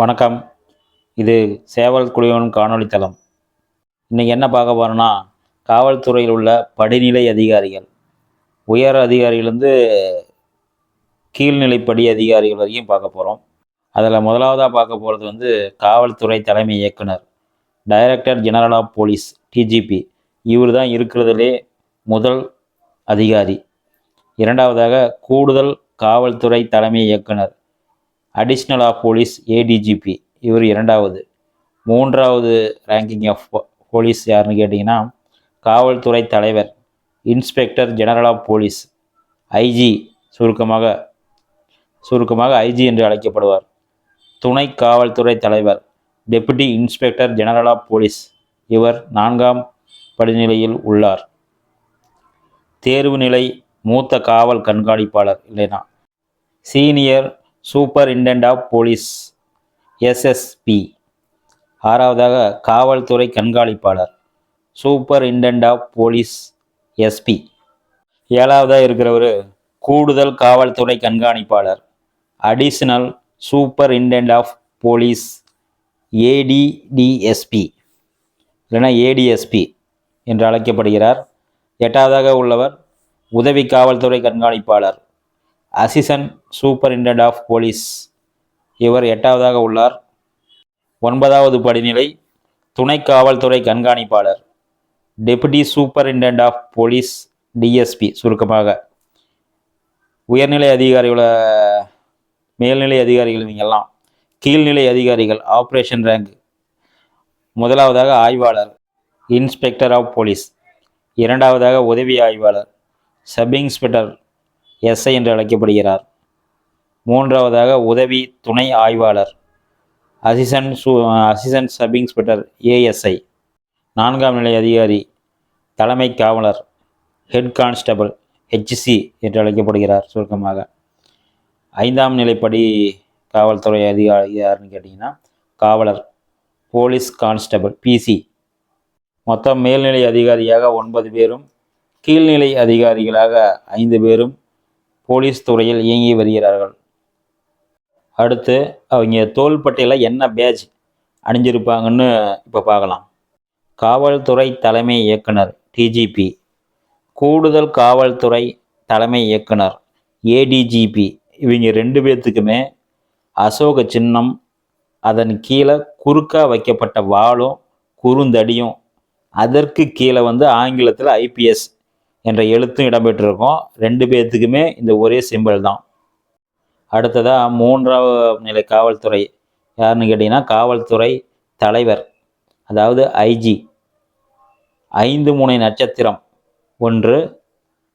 வணக்கம். இது சேவல் குடிவன் காணொளி தளம். இன்றைக்கி என்ன பார்க்க போகிறோன்னா காவல்துறையில் உள்ள படிநிலை அதிகாரிகள். உயர் அதிகாரியிலேருந்து கீழ்நிலைப்படி அதிகாரிகள் வரைக்கும் பார்க்க போகிறோம் அதில் முதலாவதாக பார்க்க போகிறது வந்து காவல்துறை தலைமை இயக்குனர் director general of police DGP இவர் தான் இருக்கிறதுலே முதல் அதிகாரி. இரண்டாவதாக கூடுதல் காவல்துறை தலைமை இயக்குனர் அடிஷ்னல் ஆஃப் போலீஸ் ஏடிஜிபி இவர் இரண்டாவது. மூன்றாவது ரேங்கிங் ஆஃப் போலீஸ் யாருன்னு கேட்டிங்கன்னா காவல்துறை தலைவர் inspector general of police IG சுருக்கமாக சுருக்கமாக ஐஜி என்று அழைக்கப்படுவார். துணை காவல்துறை தலைவர் deputy inspector general of police இவர் நான்காம் படிநிலையில் உள்ளார். தேர்வு நிலை மூத்த காவல் கண்காணிப்பாளர் இல்லைனா senior superintendent of police SSP ஆறாவதாக காவல்துறை கண்காணிப்பாளர் சூப்பரிண்டென்ட் ஆஃப் போலீஸ் எஸ்பி ஏழாவதாக இருக்கிறவர் கூடுதல் காவல்துறை கண்காணிப்பாளர் additional superintendent of police ADDSP இல்லைனா ஏடிஎஸ்பி என்று அழைக்கப்படுகிறார். எட்டாவதாக உள்ளவர் உதவி காவல்துறை கண்காணிப்பாளர் அசிஸ்டன்ட் சூப்பரிண்டென்ட் ஆஃப் போலீஸ். இவர் எட்டாவதாக உள்ளார். ஒன்பதாவது படிநிலை துணை காவல்துறை கண்காணிப்பாளர். Deputy superintendent of police DSP சுருக்கமாக. உயர்நிலை அதிகாரிகள மேல்நிலை அதிகாரிகள் இவங்கெல்லாம் கீழ்நிலை அதிகாரிகள் ஆப்ரேஷன் ரேங்க். முதலாவதாக ஆய்வாளர் இன்ஸ்பெக்டர் ஆஃப் போலீஸ். இரண்டாவதாக உதவி ஆய்வாளர் சப் இன்ஸ்பெக்டர் எஸ்ஐ என்று அழைக்கப்படுகிறார். மூன்றாவதாக உதவி துணை ஆய்வாளர். அசிஸ்டன்ட் சு அசிஸ்டன்ட் சப் இன்ஸ்பெக்டர் ஏஎஸ்ஐ. நான்காம் நிலை அதிகாரி. தலைமை காவலர். ஹெட் கான்ஸ்டபிள் ஹெச்சி என்று அழைக்கப்படுகிறார் சுருக்கமாக. ஐந்தாம் நிலைப்படி காவல்துறை அதிகாரி யாருன்னு கேட்டிங்கன்னா காவலர் போலீஸ் கான்ஸ்டபிள் பிசி மொத்தம் மேல்நிலை அதிகாரியாக ஒன்பது பேரும் கீழ்நிலை அதிகாரிகளாக ஐந்து பேரும் போலீஸ் துறையில் இயங்கி வருகிறார்கள். அடுத்து அவங்க தோள்பட்டையில் என்ன பேட்ச் அணிஞ்சிருப்பாங்கன்னு இப்போ பார்க்கலாம். காவல்துறை தலைமை இயக்குனர் டிஜிபி கூடுதல் காவல்துறை தலைமை இயக்குனர் ஏடிஜிபி இவங்க ரெண்டு பேர்த்துக்குமே அசோக சின்னம் அதன் கீழே குறுக்கா வைக்கப்பட்ட வாளும் குறுந்தடியும் அதற்கு கீழே வந்து ஆங்கிலத்தில் ஐபிஎஸ் என்ற எழுத்தும் இடம்பெற்றிருக்கும். ரெண்டு பேர்த்துக்குமே இந்த ஒரே சிம்பிள் தான். அடுத்ததாக மூன்றாவது நிலை காவல்துறை. யாருன்னு கேட்டிங்கன்னா காவல்துறை தலைவர். அதாவது ஐஜி. ஐந்து முனை நட்சத்திரம். ஒன்று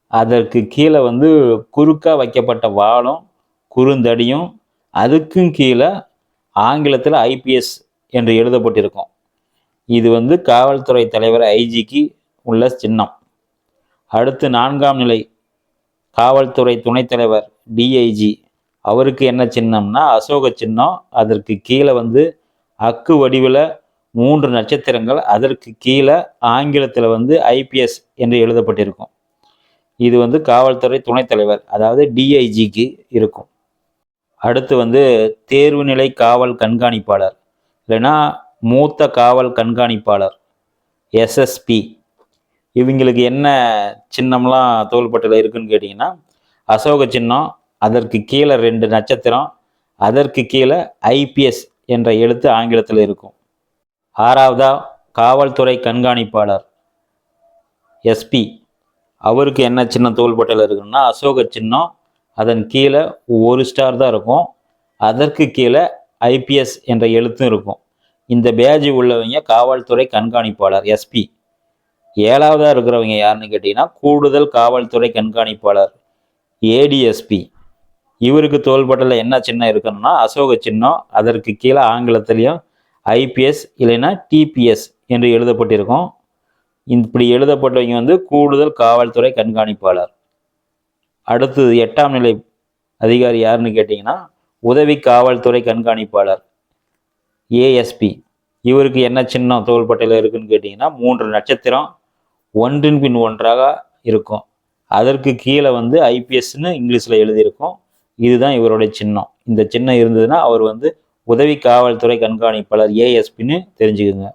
அதற்கு கீழே வந்து குறுக்காக வைக்கப்பட்ட வாளும் குறுந்தடியும் அதுக்கும் கீழே ஆங்கிலத்தில் ஐபிஎஸ் என்று எழுதப்பட்டிருக்கும். இது வந்து காவல்துறை தலைவர் ஐஜிக்கு உள்ள சின்னம். அடுத்து நான்காம் நிலை காவல்துறை துணைத் தலைவர் டிஐஜி அவருக்கு என்ன சின்னம்னா அசோக சின்னம். அதற்கு கீழே வந்து அக்கு வடிவில் மூன்று நட்சத்திரங்கள். அதற்கு கீழே ஆங்கிலத்தில் வந்து ஐபிஎஸ் என்று எழுதப்பட்டிருக்கும். இது வந்து காவல்துறை துணைத் தலைவர் அதாவது டிஐஜிக்கு இருக்கும். அடுத்து வந்து தேர்வு நிலை காவல் கண்காணிப்பாளர் இல்லைன்னா மூத்த காவல் கண்காணிப்பாளர் எஸ்எஸ்பி இவங்களுக்கு என்ன சின்னம்லாம் தோள்பட்டையில் இருக்குன்னு கேட்டிங்கன்னா அசோக சின்னம் அதற்கு கீழே ரெண்டு நட்சத்திரம் அதற்கு கீழே ஐபிஎஸ் என்ற எழுத்து ஆங்கிலத்தில் இருக்கும். ஆறாவதா காவல்துறை கண்காணிப்பாளர் எஸ்பி அவருக்கு என்ன சின்ன தோள்பட்டையில் இருக்குன்னா அசோக சின்னம் அதன் கீழே ஒரு ஸ்டார் தான் இருக்கும். அதற்கு கீழே ஐபிஎஸ் என்ற எழுத்தும் இருக்கும். இந்த பேஜ் உள்ளவங்க காவல்துறை கண்காணிப்பாளர் எஸ்பி ஏழாவதாக இருக்கிறவங்க யாருன்னு கேட்டிங்கன்னா கூடுதல் காவல்துறை கண்காணிப்பாளர் ஏடிஎஸ்பி இவருக்கு தோள்பட்டில் என்ன சின்னம் இருக்கணும்னா அசோக சின்னம் அதற்கு கீழே ஆங்கிலத்திலையும் ஐபிஎஸ் இல்லைன்னா டிபிஎஸ் என்று எழுதப்பட்டிருக்கும். இப்படி எழுதப்பட்டவங்க வந்து கூடுதல் காவல்துறை கண்காணிப்பாளர். அடுத்தது எட்டாம் நிலை அதிகாரி யாருன்னு கேட்டிங்கன்னா உதவி காவல்துறை கண்காணிப்பாளர் ஏஎஸ்பி இவருக்கு என்ன சின்னம் தோள்பட்டையில் இருக்குன்னு கேட்டிங்கன்னா மூன்று நட்சத்திரம் ஒன்றின் பின் ஒன்றாக இருக்கும். அதற்கு கீழே வந்து ஐபிஎஸ்ன்னு இங்கிலீஷில் எழுதியிருக்கும். இதுதான் இவருடைய சின்னம். இந்த சின்னம் இருந்ததுன்னா அவர் வந்து உதவி காவல்துறை கண்காணிப்பாளர் ஏஎஸ்பின்னு தெரிஞ்சுக்குங்க.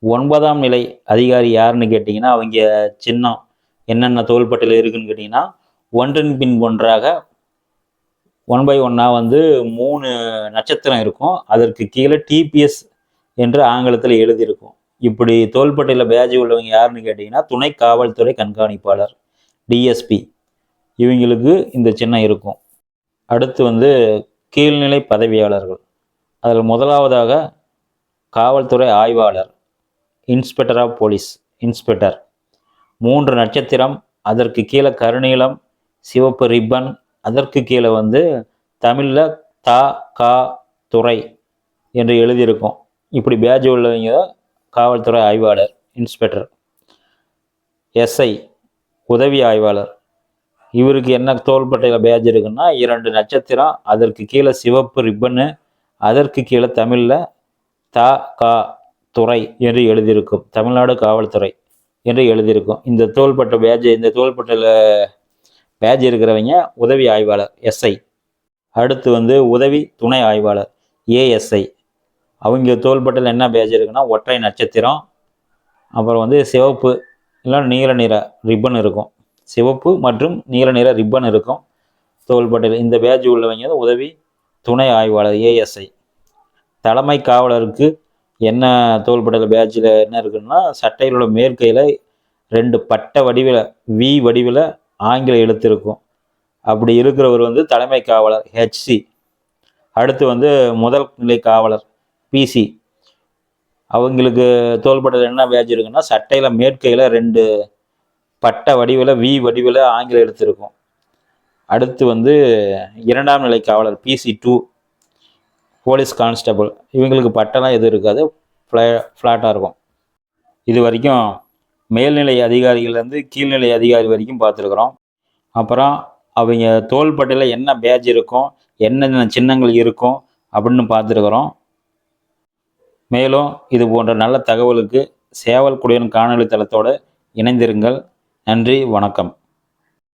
ஒன்பதாம் நிலை அதிகாரி யாருன்னு கேட்டிங்கன்னா அவங்க சின்னம் என்னென்ன தோள்பட்டையில் இருக்குன்னு கேட்டிங்கன்னா ஒன்றின் பின் ஒன்றாக ஒன் பை ஒன்னாக வந்து மூணு நட்சத்திரம் இருக்கும். அதற்கு கீழே டிபிஎஸ் என்று ஆங்கிலத்தில் எழுதியிருக்கும். இப்படி தோள்பட்டையில் பேஜ் உள்ளவங்க யாருன்னு கேட்டிங்கன்னா துணை காவல்துறை கண்காணிப்பாளர் டிஎஸ்பி இவங்களுக்கு இந்த சின்னம் இருக்கும். அடுத்து வந்து கீழ்நிலை பதவியாளர்கள். அதில் முதலாவதாக காவல்துறை ஆய்வாளர் இன்ஸ்பெக்டர் ஆஃப் போலீஸ் இன்ஸ்பெக்டர். மூன்று நட்சத்திரம் அதற்கு கீழே கருநீளம் சிவப்பு ரிப்பன் அதற்கு கீழே வந்து தமிழில் தா கா துறை என்று எழுதியிருக்கும். இப்படி பேஜ் உள்ளவங்க காவல்துறை ஆய்வாளர் இன்ஸ்பெக்டர் எஸ்ஐ உதவி ஆய்வாளர். இவருக்கு என்ன தோள்பட்டையில் பேஜ் இருக்குன்னா இரண்டு நட்சத்திரம் அதற்கு கீழே சிவப்பு ரிப்பனு அதற்கு கீழே தமிழில் தா கா துறை என்று எழுதியிருக்கும். தமிழ்நாடு காவல்துறை என்று எழுதியிருக்கும். இந்த தோள்பட்டை பேஜ் இந்த தோள்பட்டையில் பேஜ் இருக்கிறவங்க உதவி ஆய்வாளர் எஸ்ஐ. அடுத்து வந்து உதவி துணை ஆய்வாளர் ஏஎஸ்ஐ. அவங்க தோள்பட்டையில் என்ன பேஜ் இருக்குன்னா ஒற்றை நட்சத்திரம் அப்புறம் வந்து சிவப்பு இல்லை நீல நிற ரிப்பன் இருக்கும். சிவப்பு மற்றும் நீல நிற ரிப்பன் இருக்கும். தோள்பட்டையில் இந்த பேஜ் உள்ளவங்க உதவி துணை ஆய்வாளர் ஏஎஸ்ஐ தலைமை காவலருக்கு என்ன தோள்பட்டையில் பேட்சில் என்ன இருக்குன்னா சட்டையிலோட மேற்கையில் ரெண்டு பட்டை வடிவில் வி வடிவில் ஆங்கில எழுத்து இருக்கும் அப்படி இருக்கிறவர் வந்து தலைமை காவலர் ஹெச்சி அடுத்து வந்து முதல் நிலை காவலர். பிசி அவங்களுக்கு தோள்பட்டையில் என்ன வேஜ் இருக்குன்னா சட்டையில் மேற்கையில் ரெண்டு பட்டை வடிவில் வி வடிவில் ஆங்கில எடுத்திருக்கும். அடுத்து வந்து இரண்டாம் நிலை காவலர் பிசி டூ போலீஸ் கான்ஸ்டபிள் இவங்களுக்கு பட்டெல்லாம் எதுவும் இருக்காது. ஃப்ளா ஃப்ளாட்டாக இருக்கும். இது வரைக்கும் மேல்நிலை அதிகாரிகள்லேருந்து கீழ்நிலை அதிகாரி வரைக்கும் பார்த்துருக்குறோம். அப்புறம் அவங்க தோள்பட்டையில் என்ன பேஜ் இருக்கும் என்னென்ன சின்னங்கள் இருக்கும் அப்படின்னு பார்த்துருக்குறோம். மேலும் இது போன்ற நல்ல தகவலுக்கு சேவல் குடியன் காணொளி தளத்தோடு இணைந்திருங்கள். நன்றி வணக்கம்.